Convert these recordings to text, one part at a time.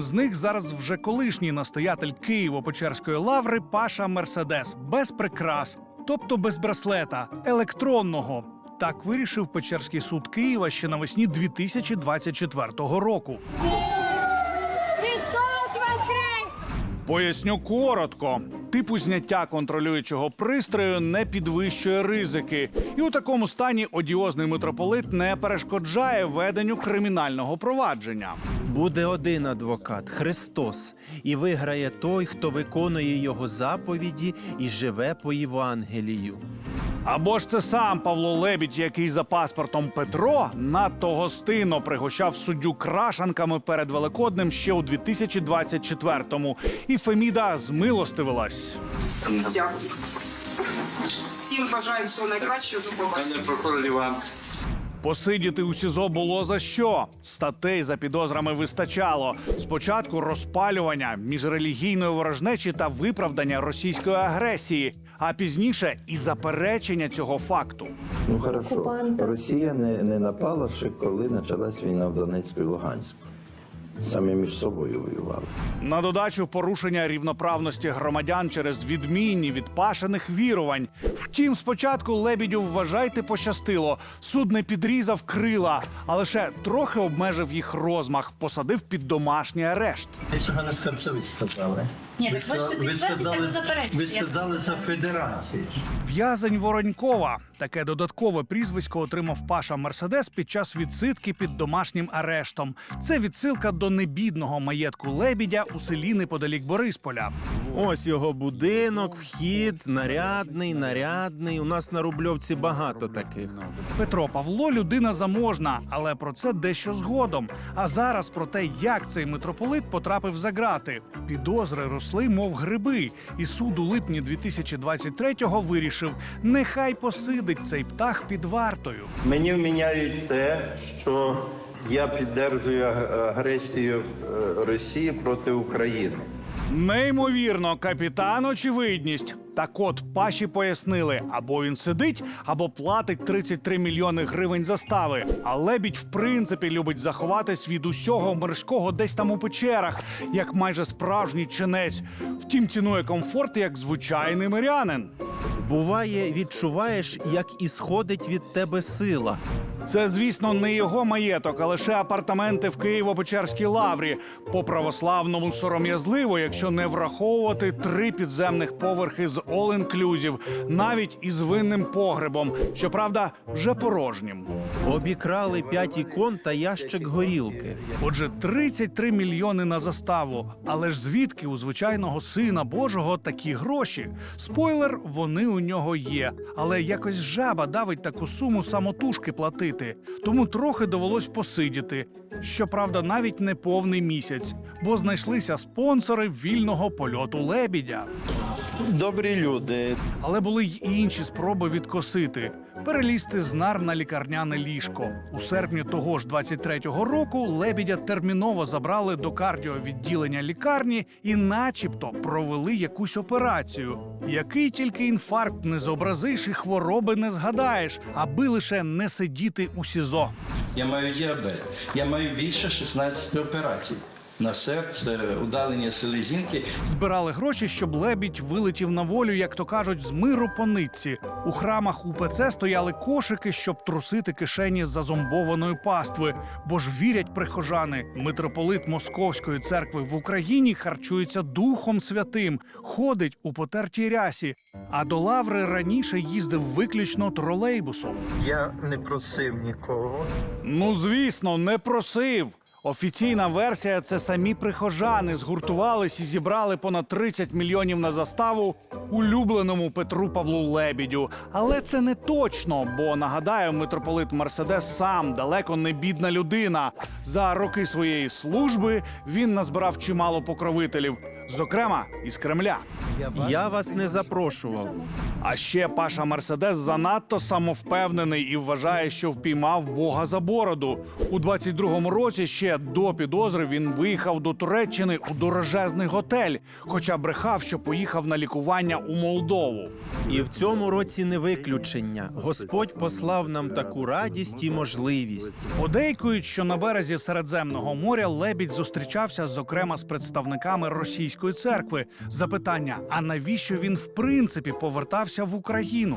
З них зараз вже колишній настоятель Києво-Печерської лаври Паша Мерседес без прикрас, тобто без браслета, електронного. Так вирішив Печерський суд Києва ще навесні 2024 року. Поясню коротко. Типу зняття контролюючого пристрою не підвищує ризики, і у такому стані одіозний митрополит не перешкоджає веденню кримінального провадження. Буде один адвокат Христос, і виграє той, хто виконує його заповіді і живе по Євангелію. Або ж це сам Павло Лебідь, який за паспортом Петро надто гостинно пригощав суддю крашанками перед Великоднем ще у 2024-му. І Феміда змилостивилась. Дякую. Всім бажаю всього найкращого. Пане прокурор Іван, Посидіти у СІЗО було за що. Статей за підозрами вистачало. Спочатку розпалювання міжрелігійної ворожнечі та виправдання російської агресії, а пізніше і заперечення цього факту. Ну хорошо. Росія не, не напала ще коли почалась війна в Донецьку і Луганську. Самі між собою воювали. На додачу порушення рівноправності громадян через відмінні від пашених вірувань. Втім, спочатку лебідю вважайте пощастило. Суд не підрізав крила, а лише трохи обмежив їх розмах, посадив під домашній арешт. Ви цього не скарцеві сказали. Ні, ви, сказали, ви сказали за федерацію. В'язень Воронькова таке додаткове прізвисько отримав Паша Мерседес під час відсидки під домашнім арештом. Це відсилка до небідного маєтку лебідя у селі неподалік Борисполя. Ось його будинок, вхід, нарядний, нарядний. У нас на Рубльовці багато таких. Петро Павло людина заможна, але про це дещо згодом. А зараз про те, як цей митрополит потрапив за грати. Підозри росли, мов гриби, і суд у липні 2023-го вирішив: нехай посидить цей птах під вартою. Мені вміняють те, що я піддержую агресію е, Росії проти України. Неймовірно, капітан очевидність. Так от паші пояснили, або він сидить, або платить 33 мільйони гривень застави. А лебідь, в принципі, любить заховатись від усього морського десь там у печерах, як майже справжній чинець. Втім, цінує комфорт як звичайний мирянин. Буває, відчуваєш, як ісходить від тебе сила. Це, звісно, не його маєток, а лише апартаменти в Києво-Печерській лаврі. По православному сором'язливо, якщо не враховувати три підземних поверхи з all-inclusive, навіть із винним погребом, щоправда, вже порожнім. Обікрали п'ять ікон та ящик горілки. Отже, 33 мільйони на заставу. Але ж звідки у звичайного сина Божого такі гроші? Спойлер, вони у нього є. Але якось жаба давить таку суму самотужки платити. Тому трохи довелось посидіти. Щоправда, навіть не повний місяць, бо знайшлися спонсори вільного польоту лебідя. Добрі люди. Але були й інші спроби відкосити, перелізти з нар на лікарняне ліжко. У серпні того ж 23-го року лебідя терміново забрали до кардіовідділення лікарні і, начебто, провели якусь операцію. Який тільки інфаркт не зобразиш і хвороби не згадаєш, аби лише не сидіти у СІЗО. я маю діабет. Я маю більше 16 операцій. На серце, удалення селезінки. Збирали гроші, щоб лебідь вилетів на волю, як то кажуть, з миру по нитці. У храмах УПЦ стояли кошики, щоб трусити кишені зазомбованої пастви. Бо ж вірять прихожани, митрополит Московської церкви в Україні харчується Духом Святим, ходить у потертій рясі. А до лаври раніше їздив виключно тролейбусом. Я не просив нікого. Ну, звісно, не просив. Офіційна версія це самі прихожани згуртувались і зібрали понад 30 мільйонів на заставу улюбленому Петру Павлу Лебідю. Але це не точно, бо нагадаю, митрополит Мерседес сам далеко не бідна людина. За роки своєї служби він назбирав чимало покровителів. Зокрема із Кремля. Я вас не запрошував. А ще Паша Мерседес занадто самовпевнений і вважає, що впіймав Бога за бороду. У 22-му році ще до підозри він виїхав до Туреччини у дорожезний готель, хоча брехав, що поїхав на лікування у Молдову. І в цьому році не виключення. Господь послав нам таку радість і можливість. Подейкують, що на березі Середземного моря лебідь зустрічався, зокрема, з представниками російської церкви. Запитання: а навіщо він в принципі повертався в Україну?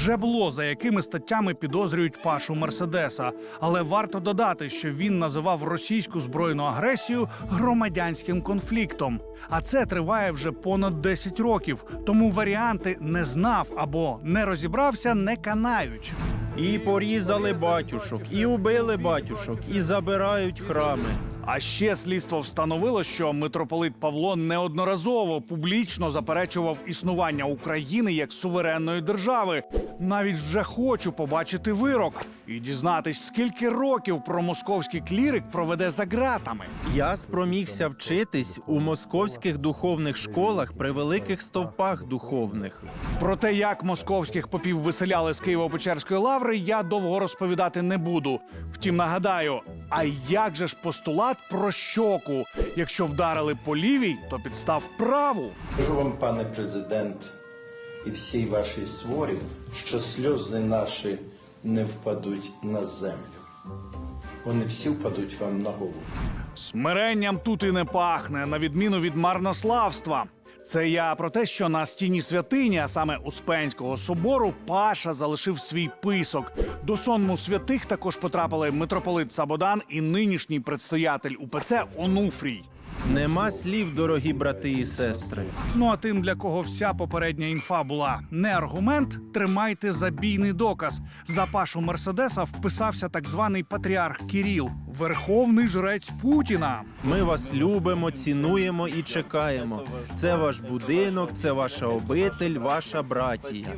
Вже було за якими статтями підозрюють Пашу Мерседеса, але варто додати, що він називав російську збройну агресію громадянським конфліктом. А це триває вже понад 10 років. Тому варіанти не знав або не розібрався не канають. І порізали батюшок, і убили батюшок, і забирають храми. А ще слідство встановило, що митрополит Павло неодноразово публічно заперечував існування України як суверенної держави. Навіть вже хочу побачити вирок і дізнатись, скільки років промосковський клірик проведе за ґратами. Я спромігся вчитись у московських духовних школах при великих стовпах духовних. Про те, як московських попів виселяли з Києво-Печерської лаври, я довго розповідати не буду. Втім, нагадаю, а як же ж постулат про щоку? Якщо вдарили по лівій, то підстав праву. Кажу вам, пане президент, і всій вашій сворі, що сльози наші не впадуть на землю. Вони всі впадуть вам на голову. Смиренням тут і не пахне, на відміну від марнославства. Це я про те, що на стіні святині, а саме Успенського собору, Паша залишив свій писок. До сонму святих також потрапили митрополит Сабодан і нинішній предстоятель УПЦ Онуфрій. Нема слів, дорогі брати і сестри. Ну а тим, для кого вся попередня інфа була не аргумент, тримайте забійний доказ. За Пашу Мерседеса вписався так званий патріарх Кіріл, верховний жрець Путіна. Ми вас любимо, цінуємо і чекаємо. Це ваш будинок, це ваша обитель, ваша братія.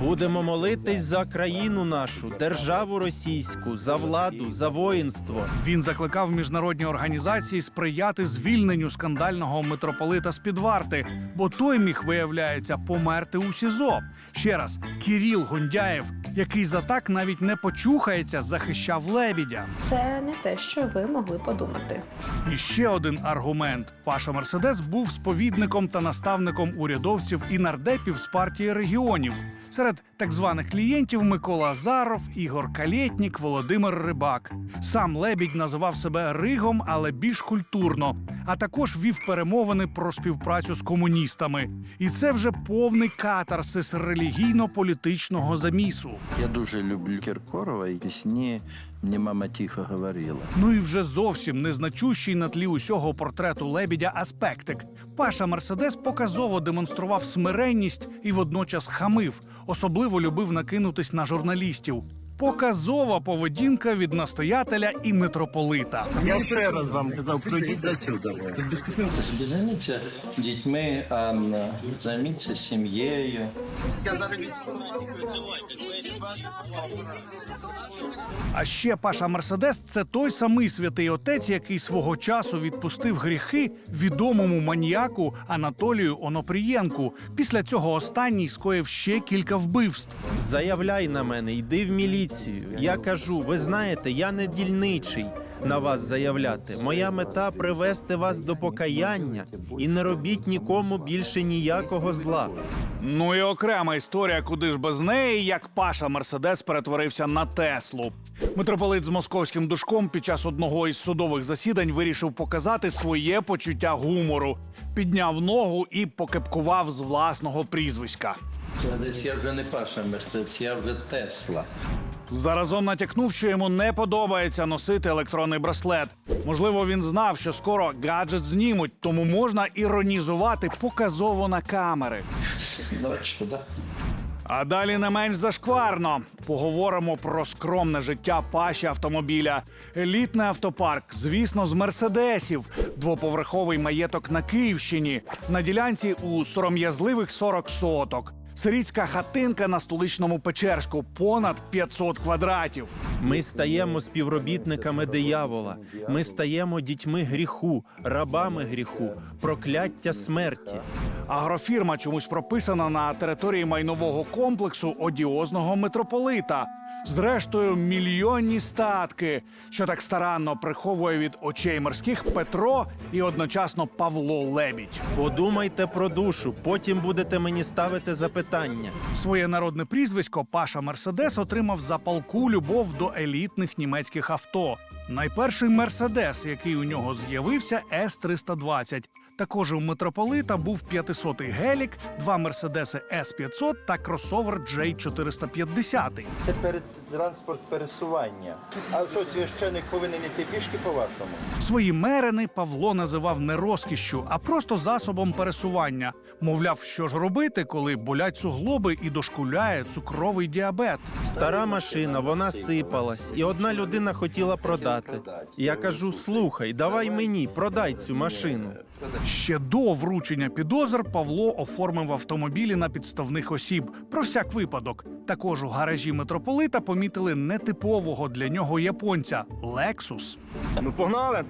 Будемо молитись за країну нашу, державу російську, за владу, за воїнство. Він закликав міжнародні організації сприяти звільненню скандального митрополита з під варти, бо той міг, виявляється, померти у СІЗО. Ще раз, Кіріл Гундяєв, який за так навіть не почухається, захищав лебідя. Це не те, що ви могли подумати. І ще один аргумент: Паша Мерседес був сповідником та наставником урядовців і нардепів з партії регіонів. Серед так званих клієнтів Микола Азаров, Ігор Калєтнік, Володимир Рибак. Сам лебідь називав себе Ригом, але більш культурно. А також вів перемовини про співпрацю з комуністами. І це вже повний катарсис релігійно-політичного замісу. Я дуже люблю Кіркорова і пісні мені мама тихо говорила. Ну і вже зовсім незначущий на тлі усього портрету лебідя аспектик. Паша Мерседес показово демонстрував смиренність і водночас хамив, особливо любив накинутись на журналістів. Показова поведінка від настоятеля і митрополита. Я ще раз вам казав, пройдіть за. Ти собі займіться дітьми, а займіться сім'єю. А ще Паша Мерседес це той самий святий отець, який свого часу відпустив гріхи відомому маніяку Анатолію Онопрієнку. Після цього останній скоїв ще кілька вбивств. Заявляй на мене, йди в міліцію. Я кажу, ви знаєте, я не дільничий на вас заявляти. Моя мета привести вас до покаяння і не робіть нікому більше ніякого зла. Ну і окрема історія, куди ж без неї, як Паша Мерседес перетворився на Теслу. Митрополит з московським душком під час одного із судових засідань вирішив показати своє почуття гумору, підняв ногу і покепкував з власного прізвиська. Я я вже не Паша Мерседес, я вже Тесла. Заразом натякнув, що йому не подобається носити електронний браслет. Можливо, він знав, що скоро гаджет знімуть, тому можна іронізувати показово на камери. А далі не менш зашкварно. Поговоримо про скромне життя паші автомобіля. Елітний автопарк, звісно, з мерседесів, двоповерховий маєток на Київщині, на ділянці у сором'язливих 40 соток. Сирійська хатинка на столичному Печерську понад 500 квадратів. Ми стаємо співробітниками диявола. Ми стаємо дітьми гріху, рабами гріху, прокляття смерті. Агрофірма чомусь прописана на території майнового комплексу одіозного митрополита. Зрештою, мільйонні статки, що так старанно приховує від очей морських Петро і одночасно Павло Лебідь. Подумайте про душу, потім будете мені ставити запитання. Своє народне прізвисько Паша Мерседес отримав за палку любов до елітних німецьких авто. Найперший мерседес, який у нього з'явився, с 320 Також у митрополита був 500-й гелік, два мерседеси с 500 та кросовер J450. Це перед транспорт пересування. А що священик повинен іти пішки по-вашому? Свої мерени Павло називав не розкішшю, а просто засобом пересування. Мовляв, що ж робити, коли болять суглоби і дошкуляє цукровий діабет. Стара машина, вона сипалась, і одна людина хотіла продати. Я кажу: слухай, давай мені, продай цю машину. Ще до вручення підозр Павло оформив автомобілі на підставних осіб про всяк випадок. Також у гаражі митрополита помітили нетипового для нього японця Лексус. Ну, погнали!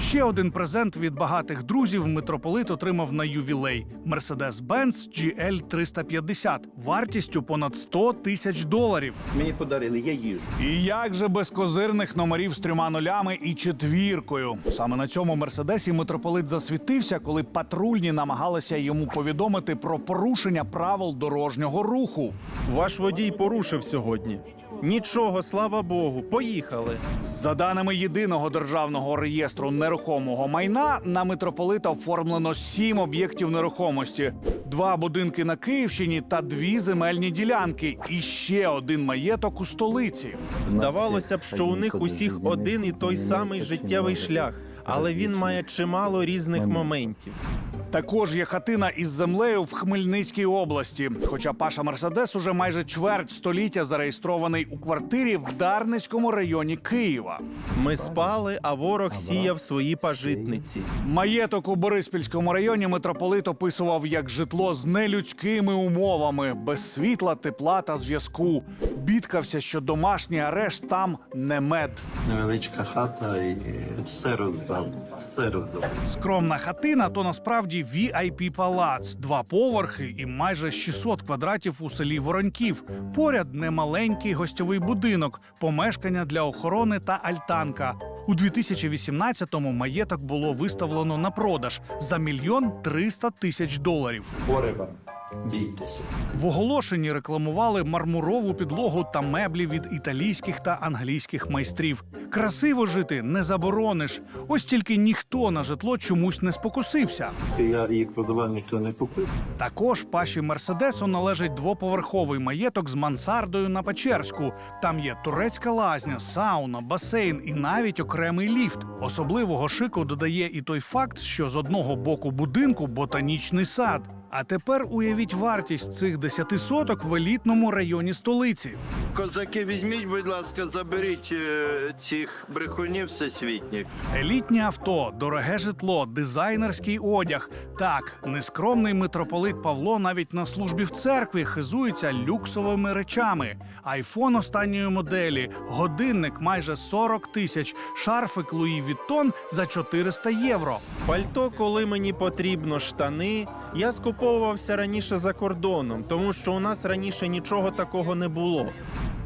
Ще один презент від багатих друзів митрополит отримав на ювілей Mercedes-Benz GL 350 вартістю понад 100 тисяч доларів. Мені подарили, я їжу. І як же без козирних номерів з трьома нулями і четвіркою? Саме на цьому мерседесі митрополит засвітився, коли патрульні намагалися йому повідомити про порушення правил дорожнього руху. Ваш водій порушив сьогодні. Нічого, слава Богу, поїхали. За даними єдиного державного реєстру нерухомого майна, на митрополита оформлено сім об'єктів нерухомості: два будинки на Київщині та дві земельні ділянки, і ще один маєток у столиці. Здавалося б, що у них усіх один і той самий життєвий шлях, але він має чимало різних моментів. Також є хатина із землею в Хмельницькій області. Хоча Паша Мерседес уже майже чверть століття зареєстрований у квартирі в Дарницькому районі Києва. Ми спали, а ворог сіяв свої пажитниці. Маєток у Бориспільському районі митрополит описував як житло з нелюдськими умовами, без світла, тепла та зв'язку. Бідкався, що домашній арешт там не мед. Невеличка хата і все роздав. Все. Скромна хатина то насправді vip палац, два поверхи і майже 600 квадратів у селі Вороньків. Поряд немаленький гостьовий будинок, помешкання для охорони та альтанка. У 2018-му маєток було виставлено на продаж за мільйон 300 тисяч доларів. Горе вам. Бійтеся. В оголошенні рекламували мармурову підлогу та меблі від італійських та англійських майстрів. Красиво жити не заборониш. Ось тільки ніхто на житло чомусь не спокусився. Я їх продавав, ніхто не купив. Також паші Мерседесу належить двоповерховий маєток з мансардою на Печерську. Там є турецька лазня, сауна, басейн і навіть окремий ліфт. Особливого шику додає і той факт, що з одного боку будинку ботанічний сад. А тепер уявіть вартість цих десяти соток в елітному районі столиці. Козаки, візьміть, будь ласка, заберіть е, цих брехунів всесвітніх. Елітні авто, дороге житло, дизайнерський одяг. Так, нескромний митрополит Павло навіть на службі в церкві хизується люксовими речами. Айфон останньої моделі, годинник майже 40 тисяч, шарфик Луї Віттон за 400 євро. Пальто, коли мені потрібно, штани. Я скуповувався раніше за кордоном, тому що у нас раніше нічого такого не було.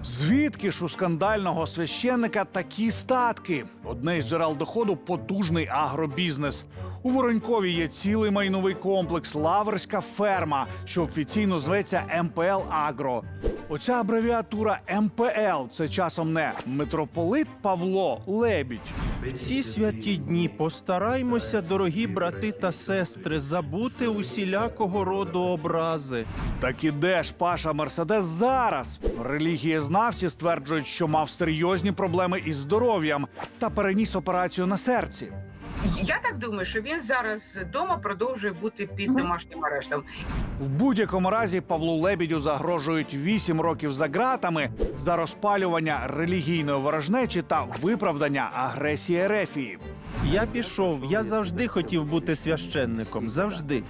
Звідки ж у скандального священника такі статки? Одне із джерел доходу потужний агробізнес. У Воронькові є цілий майновий комплекс Лаврська ферма, що офіційно зветься МПЛ Агро. Оця абревіатура МПЛ це часом не митрополит Павло Лебідь. В ці святі дні постараймося, дорогі брати та сестри, забути усілякого роду образи. Так іде ж Паша Мерседес зараз? Релігієзнавці стверджують, що мав серйозні проблеми із здоров'ям та переніс операцію на серці. Я так думаю, що він зараз вдома продовжує бути під домашнім арештом. В будь-якому разі Павлу Лебідю загрожують 8 років за ґратами за розпалювання релігійної ворожнечі та виправдання агресії Ерефії. Я пішов, я завжди хотів бути священником. Завжди.